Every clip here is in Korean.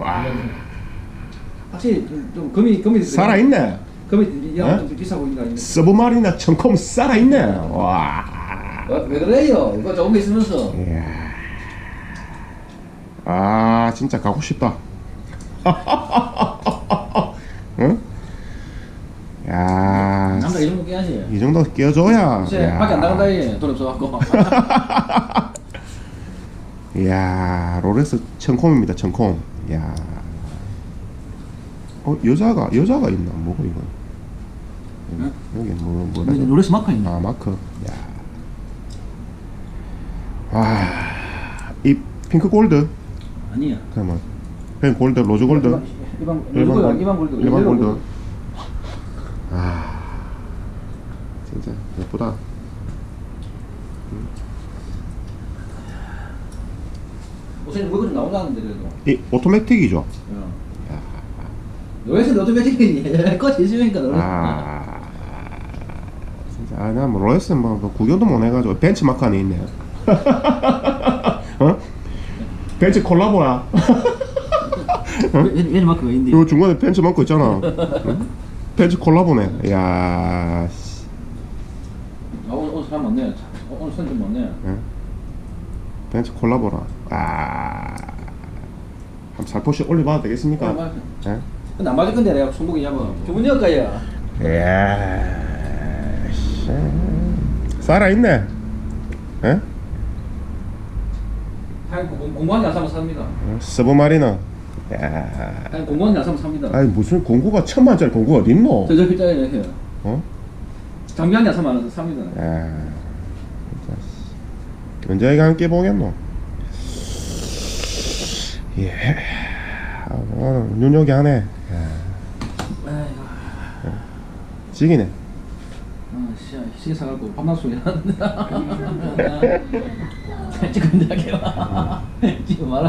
와 확실히 좀, 좀 금이 금이 살아있네 금이 어? 좀 비싸 보인다. 서브마리나 청콤 살아있네 와 어, 왜 그래요? 이거 조금 있으면서 이야. 아 진짜 가고 싶다 응? 야, 남자 이런 거 깨야지. 이 정도 끼워줘야. 이제 야. 밖에 안 나간다 얘. 돈 없어갖고. 이야, 롤렉스 청콤입니다, 청콤. 야. 어, 여자가, 여자가 있나? 뭐고, 이거? 응? 여기 뭐, 뭐라. 노래스 마크 있나? 아, 마크. 야. 와. 이 핑크 골드? 아니야. 잠깐만. 핑크 골드, 로즈 골드? 일반, 일반, 일반, 골드, 일반 골드. 일반 골드. 아. 진짜 예쁘다. 응. 5cm 물건이 나온다는데 그래도 이 오토매틱이죠? 어. 응. 로얄스 오토매틱이 예전에 거 제시니까 너는 아 진짜 아나뭐 로얄스 뭐, 뭐 구경도 못 해가지고 벤치마크 안에 있네 어? 벤치 콜라보야 얘는 마크 왜 있니? 이거 중간에 벤치마크 있잖아 응? 벤치 콜라보네 야 씨. 아, 오늘, 사람 많네 오늘 선생 많네 응? 벤치 콜라보라. 아, 한번 살포시 올려봐도 되겠습니까? 아, 예? 근데 안 맞을 건데 내가 손목이 잡아. 주문이 할까야. 야, 씨. 살아있네. 예? 공- 안 사면 삽니다. 서브마리너. 야. 공무원이 안 사면 삽니다. 아니 무슨 공구가 천만짜리 공구가 어딨노? 저저 글자에 이렇게 어? 안 사면 안 삽니다. 야. 언제 이가 함께 보겠노? 예. 아, 오늘 눈여겨 하네. 야, 아이고, 지기네. 아, 씨, 시계 사갖고 밤낮 소리. 지금 와.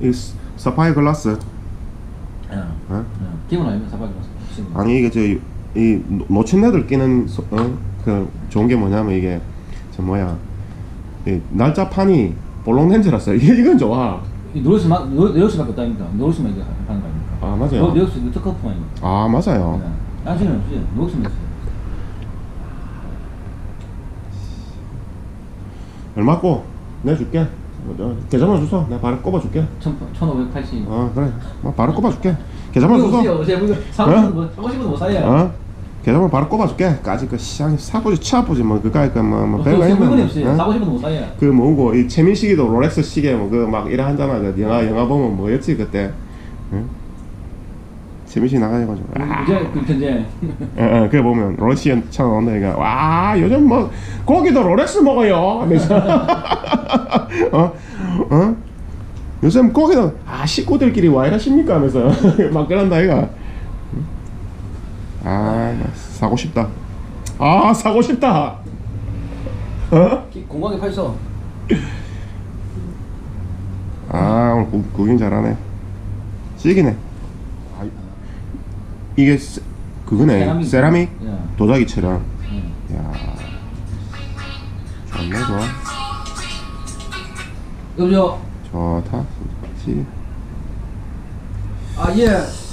이 스- 사파이 글라스. 야, 어? 기분 아니면. 아니 이게 저이 노친네들 끼는 소, 어? 그 좋은 게 뭐냐면 이게 저 뭐야 이 날짜판이 볼록렌즈라서 이건 좋아. 이 노르스 마 노르스밖에 없다니까. 노르스만 이거 하는 거 아닙니까? 아 맞아요. 노르스 그 특허품아니까. 아 맞아요. 나중에는 없지. 노르스만 있어. 얼마고 내줄게. 계좌만 주소. 내가 바로 꼽아줄게. 천 천오백팔십. 어 그래. 뭐 바로 꼽아줄게. 계좌만 주소. 어제 뭐 사고 어? 싶은 거 사고 싶은 거못 사요. 어? 계좌만 바로 꼽아줄게. 까지 그 시장 사보지 치아보지 뭐 그까이 그뭐뭐 별거 없어요. 물건이 있나? 없어 요. 사고 싶은 거못 사요. 그 뭐고 이 최민 시기도 롤렉스 시계 뭐 그 막 이래 한잖아. 그 영화 영화 보면 뭐였지 그때. 응? 최민 씨 나가가지고. 아. 이제 그 현재 어, 어, 그래 보면 롤렉스 차 나온다 이가 와 요즘 뭐 고기도 롤렉스 먹어요 하면서 어? 어? 요즘 고기도 아 식구들끼리 와 이러십니까 하면서 막 그런다 이가 아 사고 싶다 아 사고 싶다 어? 공방에 파 있어. 아 오늘 구, 구경 잘하네 찍이네 아, 이게 세, 그거네 세라믹. 세라믹 예. 도자기 처럼 예. 야 좋네 좋아 여보세요. 좋다 좋지 아 예.